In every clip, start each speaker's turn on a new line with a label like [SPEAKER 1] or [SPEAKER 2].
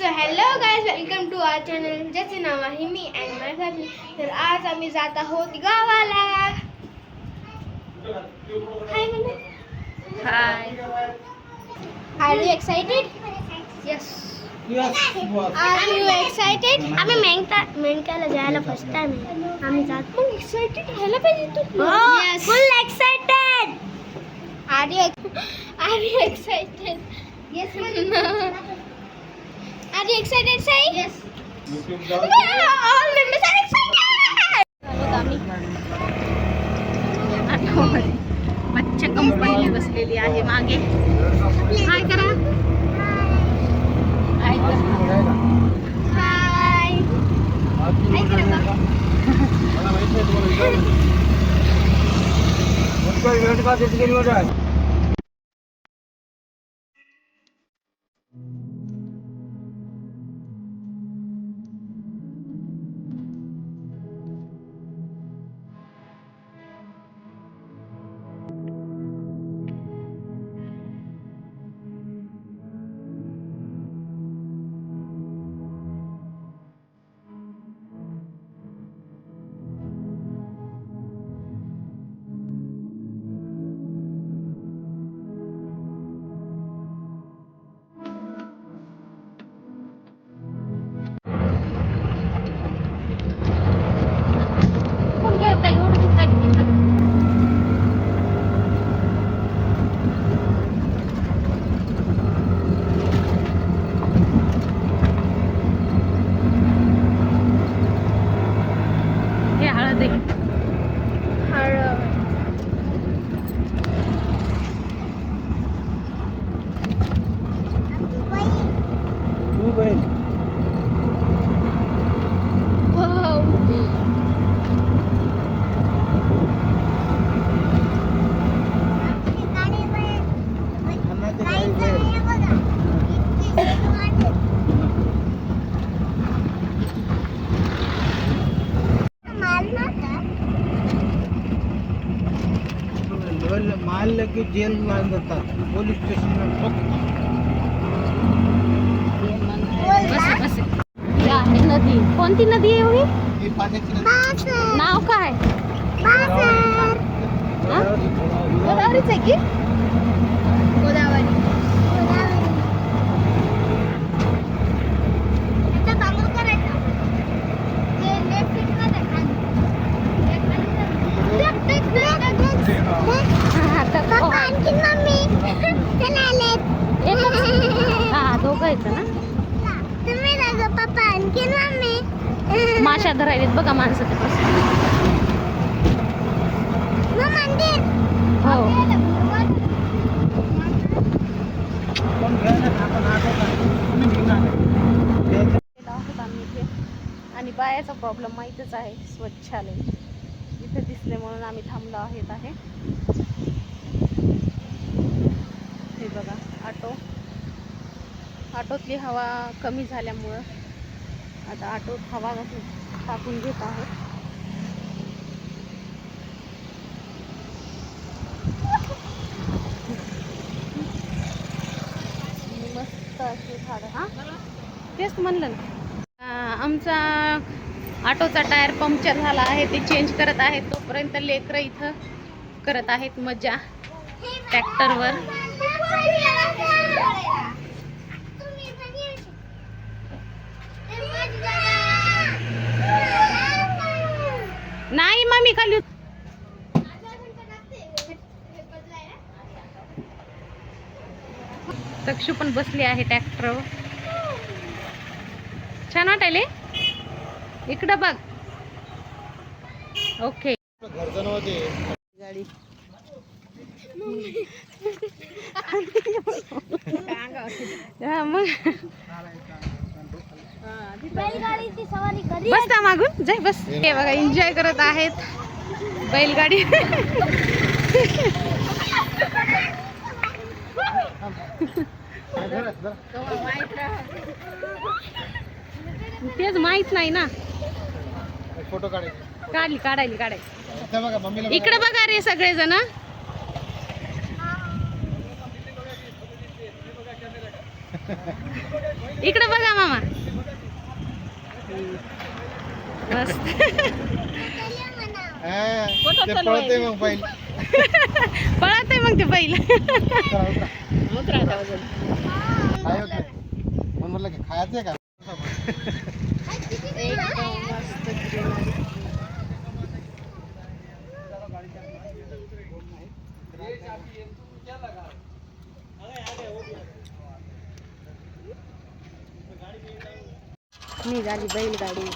[SPEAKER 1] So hello guys welcome to our channel ज्याचे नाव आहे मी अँड माय फॅमिली तर आज आम्ही जात आहोत गावाला hi
[SPEAKER 2] hi
[SPEAKER 1] are you excited yes are you excited आम्ही मेंढका मेंढक्याला जायला फ़र्स्ट टाइम आहे आम्ही जात पण एक्साइटेड व्हायला पाहिजे तू? Full excited are you are you excited yes are you excited Sai yes all members are excited
[SPEAKER 2] आम्ही आठवमध्ये मच्छी कंपनी बसलेली आहे मागे हाय करा हाय करा
[SPEAKER 1] हाय हाय करा
[SPEAKER 2] हे
[SPEAKER 3] माल की जेल ला जातात पोलीस स्टेशन
[SPEAKER 2] बस बस. हे आहे नदी. कोणती नदी आहे एवढी? नाव काय? हा?
[SPEAKER 1] आहे की गोदावरी त्याचा तांदूळ करायचा ते लेफ्ट साईडला खाली देख, देख, देख, देख.
[SPEAKER 2] आता
[SPEAKER 1] पप्पा,
[SPEAKER 2] हो.
[SPEAKER 1] आणखी मम्मी चला आलेत.
[SPEAKER 2] एकच हा दोघं आहेत ना
[SPEAKER 1] तुम्ही जागा पप्पा आणखी मम्मी
[SPEAKER 2] माशा धरायलेत बघा माणसं तिकडे
[SPEAKER 1] मग मंदिर
[SPEAKER 2] हो
[SPEAKER 3] पण घ्या ना आपण आठवत तुम्ही घेणार
[SPEAKER 2] गेलो आहोत आम्ही इथे आणि बायाचा प्रॉब्लेम माहीतच आहे स्वच्छालय. इथे दिसले म्हणून आम्ही थांबलो आहेत आहे. हे बघा ऑटो. ऑटोतली हवा कमी झाल्यामुळं आता ऑटोत हवा टाकून घेत आहोत. मस्त अशी झाडं. हां? तेच म्हणलं ना. आमचा ऑटोचा टायर पंक्चर झाला आहे ते चेंज करत आहेत. तोपर्यंत लेकरं इथं करत आहेत मजा. ट्रॅक्टरवर. नाही मम्मी खाली तक्षू पण बसली आहे ट्रॅक्टरवर छान वाटायले इकडं बघ. ओके गाडी हा मग. बस ना मागून. जाय बस. हे बघा एन्जॉय करत आहेत. बैलगाडी. तेच माहीत नाही ना.
[SPEAKER 3] फोटो काढायचे.
[SPEAKER 2] काढली काढायली
[SPEAKER 3] मम्मीला
[SPEAKER 2] इकडे बघा रे सगळेजण. इकडे बघा मामा. मस्त.
[SPEAKER 3] ते? पळते मग बैल.
[SPEAKER 2] पळत आहे मग ते बैल
[SPEAKER 3] काय म्हटलं की खायचंय का
[SPEAKER 2] निघाली बैलगाडी.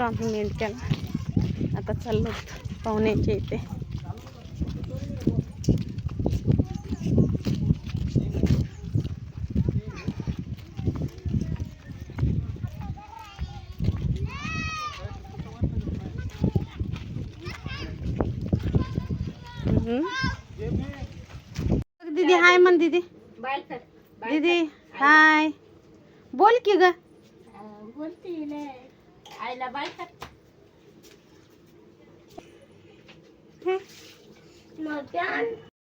[SPEAKER 2] पोहोचलो आम्ही मेंढक्याला आता चाललो पाहुण्याच्या इथे. दीदी हाय म्हण दीदी. दीदी हाय. बोल की ग.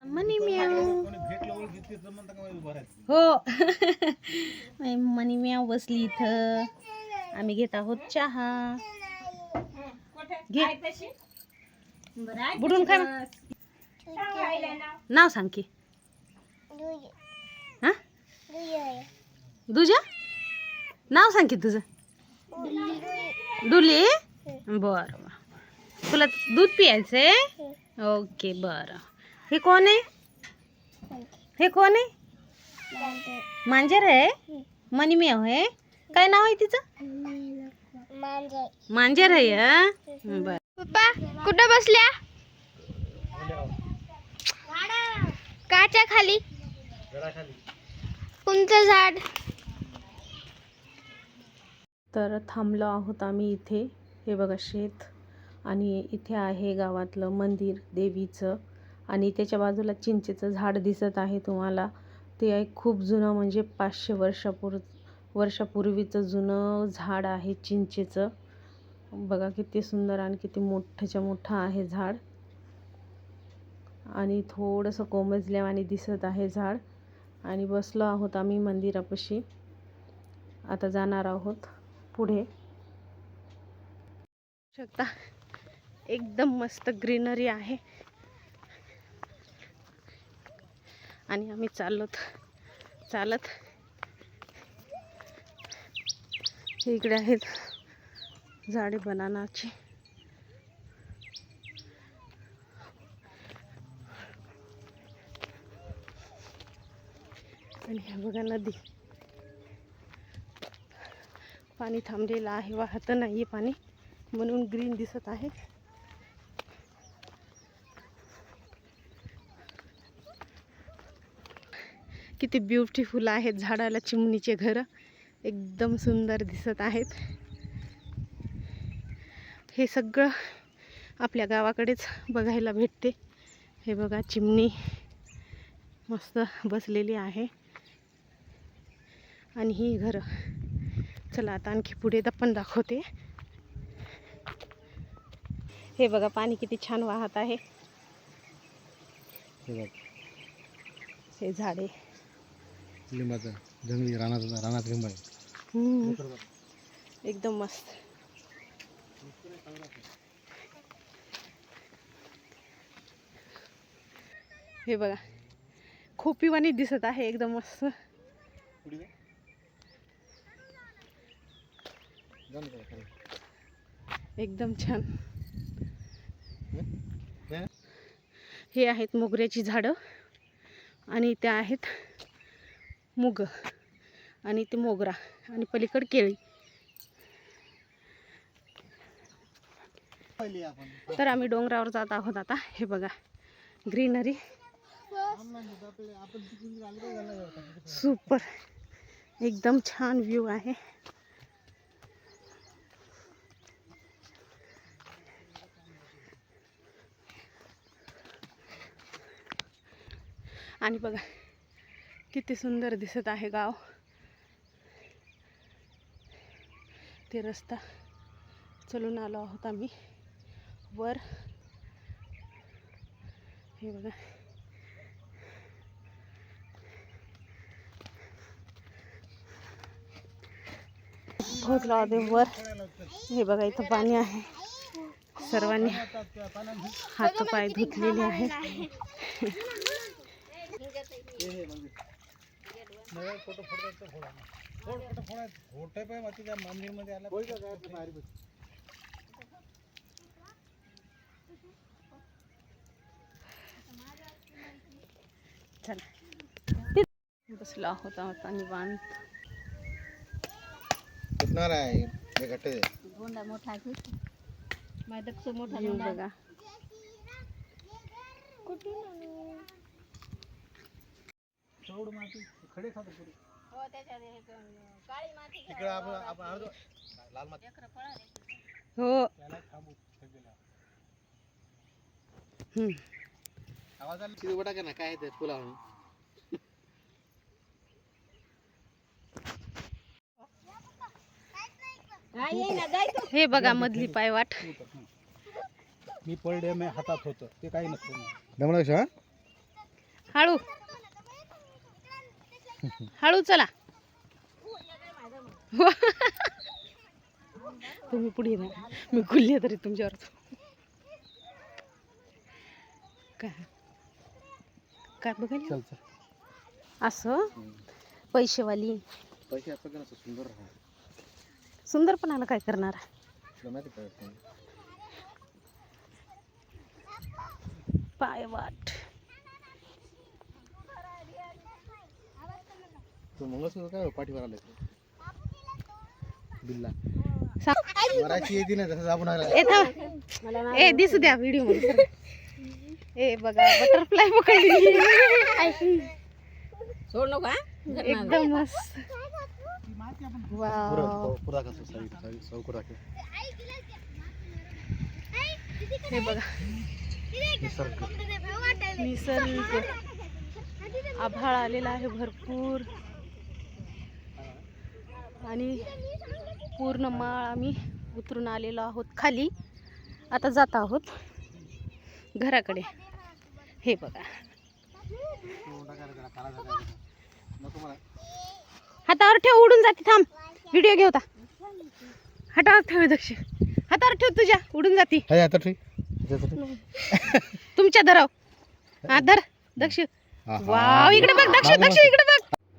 [SPEAKER 2] मनी म्याव. हो. मनी म्याव बसली इथं. आम्ही घेत आहोत चहा. घे. बुडून काय नाव सांग की. हा? तुझ्या नाव सांग की तुझं. डुली बरं बरं. तुला दूध पियायचंय? ओके बरं. हे कोण आहे? हे कोण आहे? मांजर आहे? मनी मेव आहे? काय नाव आहे तिचं? मांजर आहे? बरं.
[SPEAKER 1] पप्पा कुठं बसल्या? काच्या खाली. कोणतं झाड.
[SPEAKER 2] तर थांबलो आहोत आम्ही इथे. हे बघा शेत. आणि इथे आहे गावातलं मंदिर देवीचं. आणि त्याच्या बाजूला चिंचेचं झाड दिसत आहे तुम्हाला. ते आहे खूप जुनं म्हणजे पाचशे वर्षापूर वर्षापूर्वीचं जुनं झाड आहे चिंचेचं. बघा किती सुंदर आणि किती मोठंच्या मोठं आहे झाड. आणि थोडंसं कोमजल्यावानी दिसत आहे झाड. आणि बसलो आहोत आम्ही मंदिरापाशी. आता जाणार आहोत. पुढे. शकता. एकदम मस्त ग्रीनरी आहे. आणि आम्ही चाललोत. चालत. इकडे आहेत झाडे बनानाची. आणि हे बघा नदी. पाणी थांबलेलं आहे वाहत नाही आहे पाणी. म्हणून ग्रीन दिसत आहे. किती ब्युटीफुल आहेत झाडाला चिमणीचे घर. एकदम सुंदर दिसत आहेत. हे सगळं आपल्या गावाकडेच बघायला भेटते. हे बघा चिमणी मस्त बसलेली आहे. आणि ही घरं. चला आता आणखी पुढे पण दाखवते. हे बघा पाणी किती छान वाहत आहे.
[SPEAKER 3] हे बघ.
[SPEAKER 2] हे झाडे
[SPEAKER 3] लिंबाचं जंगली रानात रानात लिंब आहे.
[SPEAKER 2] हम्म, एकदम मस्त. हे बघा खोपीवाणी दिसत आहे एकदम मस्त
[SPEAKER 3] पुढे जा. जा ना जरा खाली.
[SPEAKER 2] एकदम छान.
[SPEAKER 3] हे?
[SPEAKER 2] आहेत मोगऱ्याची झाडं आणि त्या आहेत मुग आणि ते मोगरा आणि पलीकड केळी. तर आम्ही डोंगरावर जात आहोत आता. हे बघा ग्रीनरी. सुपर. एकदम छान व्ह्यू आहे. आणि किती सुंदर दिसत आहे गाव. ते रस्ता चलून आलो आहोत आम्ही. वर. हे बघा. वर. हे बघा, इथं पाणी आहे. सर्वांनी हात पाय धुतलेले आहेत
[SPEAKER 3] फोटो फोटो फोडा फोड फोटो फोडा फोटो पाय माती त्या मंदिरमध्ये आला का बाहेर बस.
[SPEAKER 2] चला. बसलो आहोत आता निवांत.
[SPEAKER 3] फुटणार आहे. हे घट्ट आहे.
[SPEAKER 2] व्ह्यू बघा.
[SPEAKER 3] चौड माती. खडे खातो पुढे तिकडे आपण आपण अर्ध लाल माती.
[SPEAKER 2] हो.
[SPEAKER 3] त्याला थांबू सगळ्याला.
[SPEAKER 2] हम्म.
[SPEAKER 3] आवाज आला? तिथे बटा ना काय ते
[SPEAKER 2] हे बघा मधली पायवाट
[SPEAKER 4] मी पडले मी हातात होतं. ते काही नसतं.
[SPEAKER 3] कशा
[SPEAKER 2] हळू. हळू चला. तुम्ही पुढे ना. मी खुलले तरी तुमच्यावर. काय? काय बघायला? असं? पैसेवाली.
[SPEAKER 3] पैसे सुंदर
[SPEAKER 2] सुंदरपणाला काय करणार?
[SPEAKER 3] तुला माहिती काय असतं?
[SPEAKER 2] पायवाट
[SPEAKER 3] तू मंगळसूत्र काय पाठीवर आलं बिल्ला.
[SPEAKER 2] सांग
[SPEAKER 3] मराठी येते ना तसं आपण आला
[SPEAKER 2] ए दिसू द्या व्हिडिओमध्ये. ए बघा बटरफ्लाय पकडली. एकदम मस्त. वाव
[SPEAKER 3] पुरा कसं साईड साईड चौकट राखेल
[SPEAKER 2] हे बघा.
[SPEAKER 3] निसर्ग.
[SPEAKER 2] निसर्ग. आभाळ आलेला आहे भरपूर. आणि पूर्ण माळ आम्ही उतरून आलेलो आहोत खाली. आता जात आहोत घराकडे. हे बघा. हातावर ठेव उडून जाते थांब. व्हिडिओ घेवता हातावर ठेव दक्ष हातावर ठेव तुझ्या उडून जाते. तुमच्या धराव हा धर दक्ष. वाव इकडे बघ दक्ष दक्ष. इकडे बघ.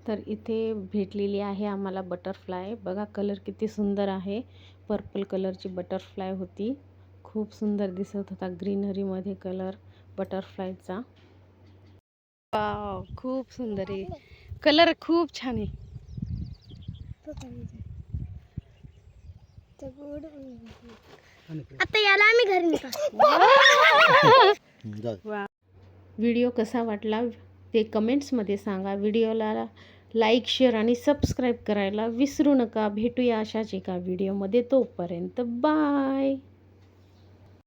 [SPEAKER 2] तर इथे भेटलेली आहे आम्हाला बटरफ्लाय बघा कलर किती सुंदर आहे. पर्पल कलरची बटरफ्लाय होती. खूप सुंदर दिसत होता ग्रीनरीमध्ये कलर बटरफ्लायचा वाव खूप सुंदर आहे. कलर खूप छान आहे.
[SPEAKER 1] आता याला आम्ही घरी
[SPEAKER 2] व्हिडिओ कसा वाटला? ते कमेंट्समध्ये सांगा. व्हिडिओला लाईक शेअर आणि सबस्क्राईब करायला विसरू नका. भेटूया अशाच एका व्हिडिओमध्ये तोपर्यंत बाय.